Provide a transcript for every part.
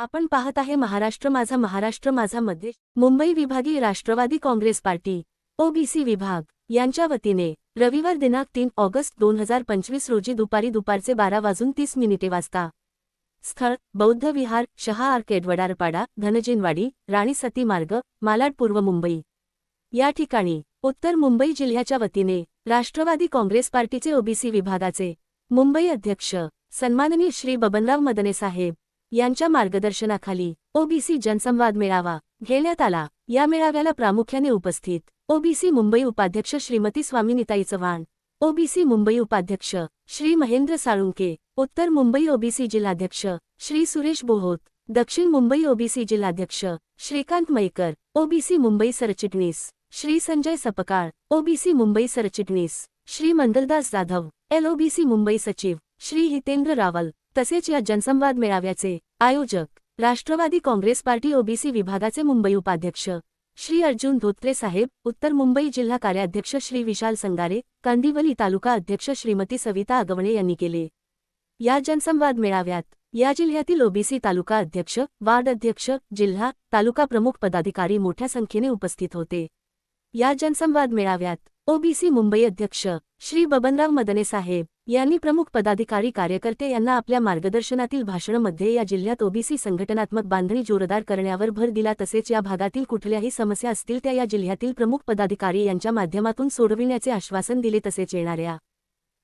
आपण पाहत आहे महाराष्ट्र माझा महाराष्ट्र माझा मध्ये मुंबई विभागीय राष्ट्रवादी काँग्रेस पार्टी ओबीसी विभाग यांच्या वतीने रविवार दिनांक तीन ऑगस्ट दोन हजार पंचवीस रोजी दुपारी दुपारचे बारा वाजून तीस मिनिटे वाजता. स्थळ बौद्ध विहार शहा आर्केड वडारपाडा धनजिनवाडी राणी सती मार्ग मालाड पूर्व मुंबई. या ठिकाणी उत्तर मुंबई जिल्ह्याच्या वतीने राष्ट्रवादी काँग्रेस पार्टीचे ओबीसी विभागाचे मुंबई अध्यक्ष सन्माननीय श्री बबनराव मदने साहेब यांच्या मार्गदर्शनाखाली ओबीसी जनसंवाद मेळावा घेण्यात आला. या मेळाव्याला प्रामुख्याने उपस्थित ओबीसी मुंबई उपाध्यक्ष श्रीमती स्वामिनीताई चव्हाण ओबीसी मुंबई उपाध्यक्ष श्री महेंद्र साळुंके उत्तर मुंबई ओबीसी जिल्हाध्यक्ष श्री सुरेश बोहोत दक्षिण मुंबई ओबीसी जिल्हाध्यक्ष श्रीकांत मैकर ओबीसी मुंबई सरचिटणीस श्री संजय सपकाळ ओबीसी मुंबई सरचिटणीस श्री मंगलदास जाधव एलओबीसी मुंबई सचिव श्री हितेंद्र रावल तसेच या जनसंवाद मेळाव्याचे आयोजक राष्ट्रवादी काँग्रेस पार्टी ओबीसी विभागाचे मुंबई उपाध्यक्ष श्री अर्जुन धोत्रे साहेब उत्तर मुंबई जिल्हा कार्याध्यक्ष श्री विशाल संगारे कांदिवली तालुका अध्यक्ष श्रीमती सविता आगवणे यांनी केले. या जनसंवाद मेळाव्यात या जिल्ह्यातील ओबीसी तालुका अध्यक्ष वार्ड अध्यक्ष जिल्हा तालुका प्रमुख पदाधिकारी मोठ्या संख्येने उपस्थित होते. या जनसंवाद मेळाव्यात ओबीसी मुंबई अध्यक्ष श्री बबनराव मदने साहेब यांनी प्रमुख पदाधिकारी कार्यकर्ते यांना आपल्या मार्गदर्शनातील भाषणामध्ये या जिल्ह्यात ओबीसी संघटनात्मक बांधणी जोरदार करण्यावर भर दिला तसेच या भागातील कुठल्याही समस्या असतील त्या या जिल्ह्यातील प्रमुख पदाधिकारी यांच्या माध्यमातून सोडविण्याचे आश्वासन दिले तसेच येणाऱ्या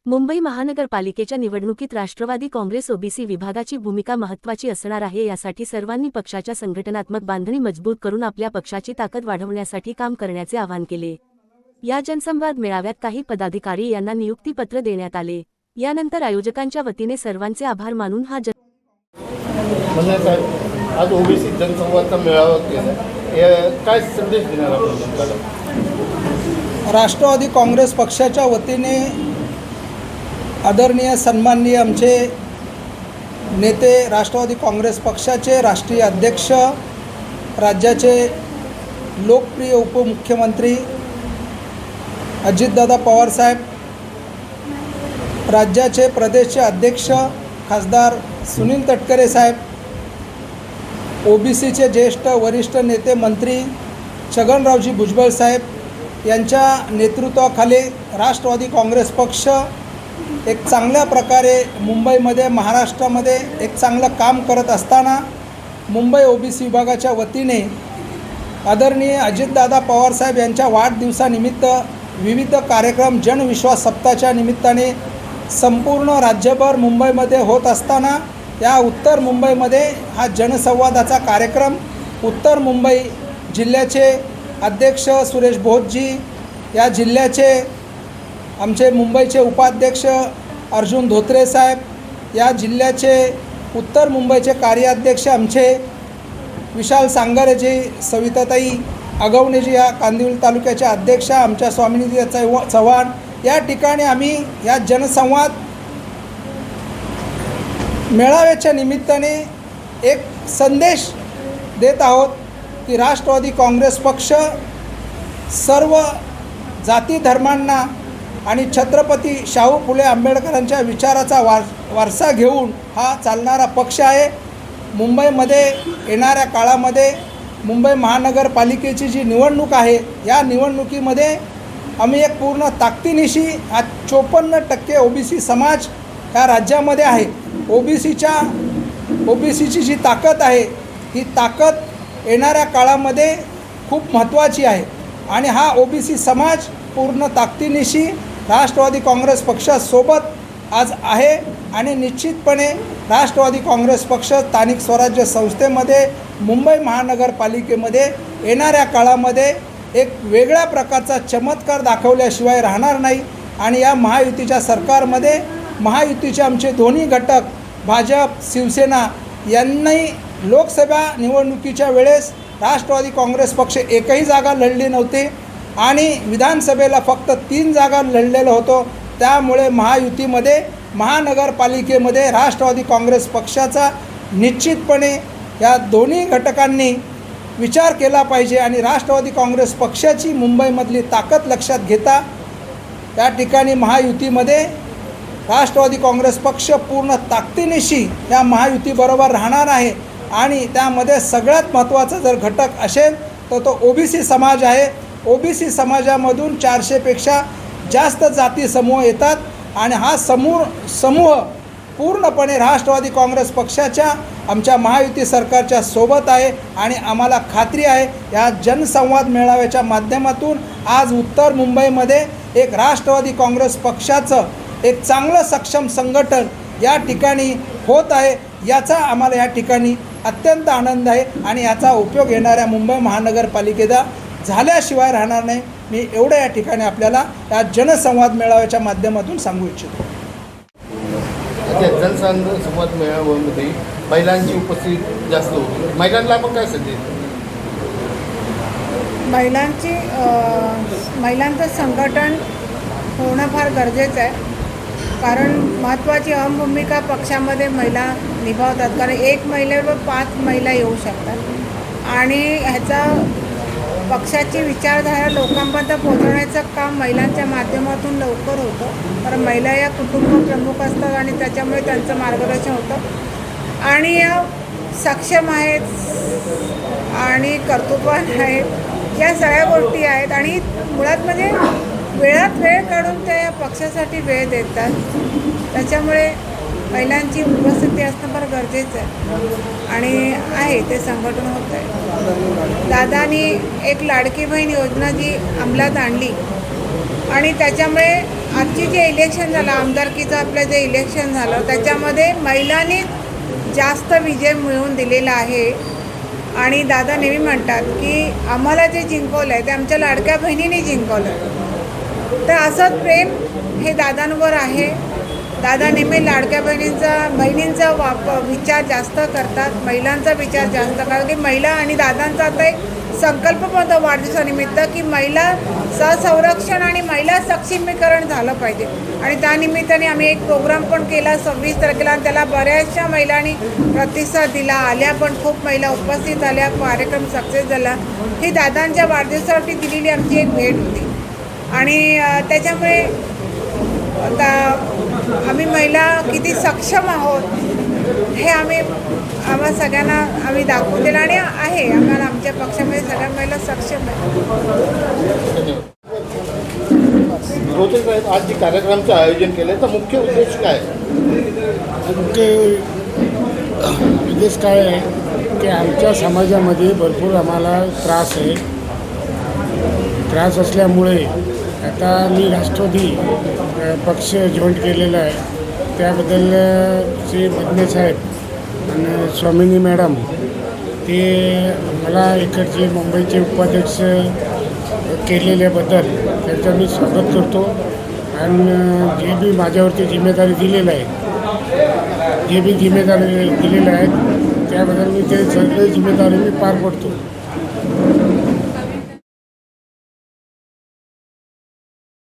मुंबई महानगरपालिकेच्या निवडणुकीत राष्ट्रवादी काँग्रेस ओबीसी विभागाची भूमिका महत्त्वाची असणार आहे यासाठी सर्वांनी पक्षाच्या संघटनात्मक बांधणी मजबूत करून आपल्या पक्षाची ताकद वाढवण्यासाठी काम करण्याचे आवाहन केले. या जनसंवाद मेळाव्यात काही पदाधिकारी यांना नियुक्तीपत्र देण्यात आले. यानंतर आयोजकांच्या वतीने सर्वांचे आभार मानून हा जन साहेब आज ओबीसी जनसंवादचा मेळावा केला. हे काय संदेश देणार आपण राष्ट्रवादी काँग्रेस पक्षाच्या वतीने आदरणीय सन्माननीय आमचे नेते राष्ट्रवादी काँग्रेस पक्षाचे राष्ट्रीय अध्यक्ष राज्याचे लोकप्रिय उपमुख्यमंत्री अजितदादा पवारसाहेब राज्याचे प्रदेशचे अध्यक्ष खासदार सुनील तटकरे साहेब ओबीसीचे ज्येष्ठ वरिष्ठ नेते मंत्री छगनरावजी भुजबळ साहेब यांच्या नेतृत्वाखाली राष्ट्रवादी काँग्रेस पक्ष एक चांगल्या प्रकारे मुंबईमध्ये महाराष्ट्रामध्ये एक चांगलं काम करत असताना मुंबई ओबीसी विभागाच्या वतीने आदरणीय अजितदादा पवारसाहेब यांच्या वाढदिवसानिमित्त विविध कार्यक्रम जनविश्वास सप्ताहाच्या निमित्ताने संपूर्ण राज्यभर मुंबईमध्ये होत असताना या उत्तर मुंबईमध्ये हा जनसंवादाचा कार्यक्रम उत्तर मुंबई जिल्ह्याचे अध्यक्ष सुरेश भोजजी या जिल्ह्याचे आमचे मुंबईचे उपाध्यक्ष अर्जुन धोत्रे साहेब या जिल्ह्याचे उत्तर मुंबईचे कार्याध्यक्ष आमचे विशाल सांगारेजी सविताताई अगवणेजी या कांदिवली तालुक्याच्या अध्यक्षा आमच्या स्वामिनी चव्हा चव्हाण या ठिकाणी आम्ही या जनसंवाद मेळाव्याच्या निमित्ताने एक संदेश देत आहोत की राष्ट्रवादी काँग्रेस पक्ष सर्व जाती धर्मांना आणि छत्रपती शाहू फुले आंबेडकरांच्या विचाराचा वार वारसा घेऊन हा चालणारा पक्ष आहे. मुंबईमध्ये येणाऱ्या काळामध्ये मुंबई महानगरपालिकेची जी निवडणूक आहे या निवडणुकीमध्ये आम्ही एक पूर्ण ताकदीनिशी हा चोपन्न टक्के ओ बी सी समाज ह्या राज्यामध्ये आहे. ओ बी सीच्या ओ बी सीची जी ताकद आहे ही ताकद येणाऱ्या काळामध्ये खूप महत्त्वाची आहे. आणि हा ओ बी सी समाज पूर्ण ताकदीनिशी राष्ट्रवादी काँग्रेस पक्षासोबत आज आहे आणि निश्चितपणे राष्ट्रवादी काँग्रेस पक्ष स्थानिक स्वराज्य संस्थेमध्ये मुंबई महानगरपालिकेमध्ये येणाऱ्या काळामध्ये एक वेगळ्या प्रकारचा चमत्कार दाखवल्याशिवाय राहणार नाही आणि या महायुतीच्या सरकारमध्ये महायुतीचे आमचे दोन्ही घटक भाजप शिवसेना यांनाही लोकसभा निवडणुकीच्या वेळेस राष्ट्रवादी काँग्रेस पक्ष एकही जागा लढली नव्हती आणि विधानसभेला फक्त तीन जागा लढलेलं होतो. त्यामुळे महायुतीमध्ये महानगरपालिकेमध्ये राष्ट्रवादी काँग्रेस पक्षाचा निश्चितपणे या दोन्ही घटकांनी विचार केला पाहिजे आणि राष्ट्रवादी काँग्रेस पक्षाची मुंबईमधली ताकद लक्षात घेता त्या ठिकाणी महायुतीमध्ये राष्ट्रवादी काँग्रेस पक्ष पूर्ण ताकदीनिशी या महायुतीबरोबर राहणार आहे आणि त्यामध्ये सगळ्यात महत्त्वाचा जर घटक असेल तर तो ओबीसी समाज आहे. ओबीसी समाजामधून चारशेपेक्षा जास्त जाती समूह येतात आणि हा समूह समूह पूर्णपणे राष्ट्रवादी काँग्रेस पक्षाच्या आमच्या महायुती सरकारच्या सोबत आहे आणि आम्हाला खात्री आहे या जनसंवाद मेळाव्याच्या माध्यमातून आज उत्तर मुंबईमध्ये एक राष्ट्रवादी काँग्रेस पक्षाचं एक चांगलं सक्षम संघटन या ठिकाणी होत आहे. याचा आम्हाला या ठिकाणी अत्यंत आनंद आहे आणि याचा उपयोग येणाऱ्या मुंबई महानगरपालिकेचा झाल्याशिवाय राहणार नाही. मी एवढं या ठिकाणी आपल्याला या जनसंवाद मेळाव्याच्या माध्यमातून सांगू इच्छितो. त्या जनसंघ संवाद मेळाव्यामध्ये महिलांची उपस्थिती जास्त होती. महिलांना आपण काय संदेश महिलांची अ, महिलांचं संघटन होणं फार गरजेचं आहे. कारण महत्त्वाची अहम भूमिका पक्षामध्ये महिला निभावतात. कारण एक महिलेवर पाच महिला येऊ शकतात. आणि ह्याचा पक्षाची विचारधारा लोकांपर्यंत पोहोचवण्याचं काम महिलांच्या माध्यमातून लवकर होतं. कारण महिला या कुटुंब प्रमुख असतात आणि त्याच्यामुळे त्यांचं मार्गदर्शन होतं. आणि या सक्षम आहेत आणि कर्तृत्वान आहेत. या सगळ्या गोष्टी आहेत आणि मुळात म्हणजे वेळात वेळ काढून त्या या पक्षासाठी वेळ देतात. त्याच्यामुळे महिलांची उपस्थिती असणं फार गरजेचं आहे. आणि आहे ते संघटन होत आहे दादानी एक लाडकी बहीण योजना जी अंमलात आणली. आणि त्याच्यामुळे आजची जे इलेक्शन झालं आमदारकीचं आपलं जे इलेक्शन झालं त्याच्यामध्ये महिलांनी जास्त विजय मिळवून दिलेला आहे. आणि दादा नेहमी म्हणतात की आम्हाला जे जिंकवलं आहे ते आमच्या लाडक्या बहिणीने जिंकवलं आहे तर असंच प्रेम हे दादांवर आहे. दादा नेहमी लाडक्या बहिणींचा बहिणींचा वाप विचार जास्त करतात महिलांचा विचार जास्त कारण की महिला आणि दादांचा आता एक संकल्प पण होता वाढदिवसानिमित्त की महिला संरक्षण आणि महिला सक्षमीकरण झालं पाहिजे. आणि त्यानिमित्ताने आम्ही एक प्रोग्राम पण केला सव्वीस तारखेला आणि त्याला बऱ्याचशा महिलांनी प्रतिसाद दिला. आल्या पण खूप महिला उपस्थित आल्या कार्यक्रम सक्सेस झाला. ही दादांच्या वाढदिवसासाठी दिलेली आमची एक भेट होती. आणि त्याच्यामुळे आता आम्ही महिला किती सक्षम आहोत हे आम्ही आम्हा सगळ्यांना आम्ही दाखवून दिलं आणि आहे. आम्हाला आमच्या पक्षामध्ये सगळ्या महिला सक्षम साहेब आज जे कार्यक्रमाचं आयोजन केलं तर मुख्य उद्देश काय? आहे? मुख्य उद्देश काय आहे की आमच्या समाजामध्ये भरपूर आम्हाला त्रास आहे. त्रास असल्यामुळे आता मी राष्ट्रवादी पक्ष जॉईंट केलेला आहे. त्याबद्दल जे श्री मदने साहेब आणि स्वामिनी मॅडम ते मला इकडचे मुंबईचे उपाध्यक्ष केलेल्याबद्दल त्यांचं मी स्वागत करतो. आणि जे बी माझ्यावरती जिम्मेदारी दिलेलं आहे जे बी जिम्मेदारी दिलेल्या आहेत त्याबद्दल मी ते सगळे जिम्मेदारी मी पार पडतो.